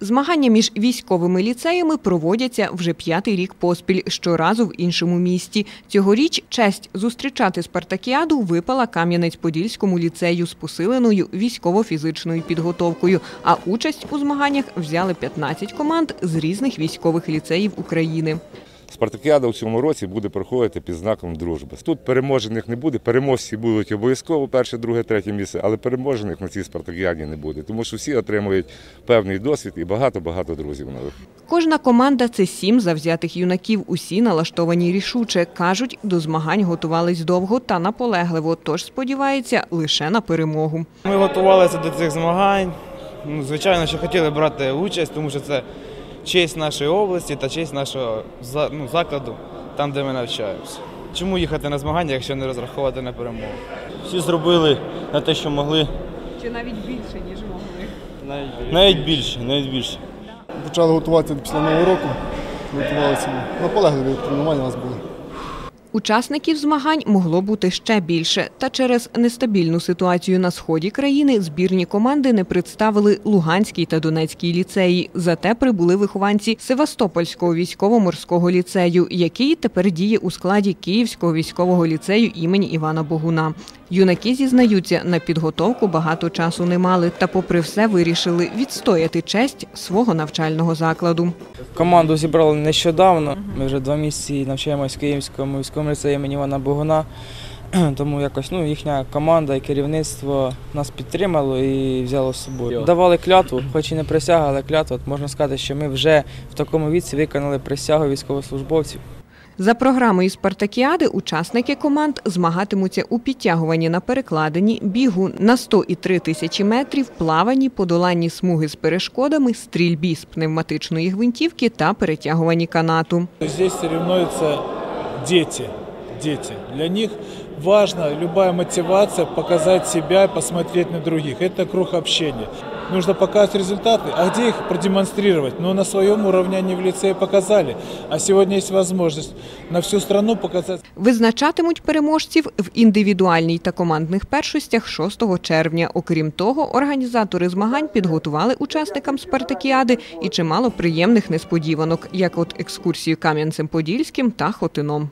Змагання між військовими ліцеями проводяться вже п'ятий рік поспіль, щоразу в іншому місті. Цьогоріч честь зустрічати спартакіаду випала Кам'янець-Подільському ліцею з посиленою військово-фізичною підготовкою. А участь у змаганнях взяли 15 команд з різних військових ліцеїв України. Спартакіада в цьому році буде проходити під знаком дружби. Тут переможених не буде, переможці будуть обов'язково перше, друге, третє місце, але переможених на цій спартакіаді не буде, тому що всі отримують певний досвід і багато-багато друзів нових. Кожна команда це сім завзятих юнаків. Усі налаштовані рішуче. Кажуть, до змагань готувались довго та наполегливо, тож сподіваються лише на перемогу. Ми готувалися до цих змагань. Ну, звичайно, що хотіли брати участь, тому що це честь нашої області та честь нашого ну, закладу, там, де ми навчаємося. Чому їхати на змагання, якщо не розраховувати на перемогу? Всі зробили на те, що могли. Чи навіть більше ніж могли? Навіть більше, навіть більше. Почали готуватися після Нового року. Готувалися. Наполегливі тренування у нас були. Учасників змагань могло бути ще більше. Та через нестабільну ситуацію на сході країни збірні команди не представили Луганський та Донецький ліцеї. Зате прибули вихованці Севастопольського військово-морського ліцею, який тепер діє у складі Київського військового ліцею імені Івана Богуна. Юнаки зізнаються, на підготовку багато часу не мали, та, попри все, вирішили відстояти честь свого навчального закладу. Команду зібрали нещодавно. Ми вже два місяці навчаємось в Київському військовому ліцеї імені Івана Богуна. Тому якось ну, їхня команда і керівництво нас підтримало і взяло з собою. Давали клятву, хоч і не присяга, але клятву. От можна сказати, що ми вже в такому віці виконали присягу військовослужбовців. За програмою спартакіади учасники команд змагатимуться у підтягуванні на перекладині, бігу на 100 і 3 тисячі метрів, плаванні, подоланні смуги з перешкодами, стрільбі з пневматичної гвинтівки та перетягуванні канату. Тут соревнуются дети Дети. Для них важна любая мотивация показать себя и посмотреть на других. Это круг общения. Нужно показывать результаты. А где их продемонстрировать? Ну, на своем уровне они в лицее показали. А сегодня есть возможность на всю страну показать Визначатимуть переможців в індивідуальній та командних першостях 6 червня. Окрім того, організатори змагань підготували учасникам спартакіади і чимало приємних несподіванок, як от екскурсію Кам'янцем-Подільським та Хотином.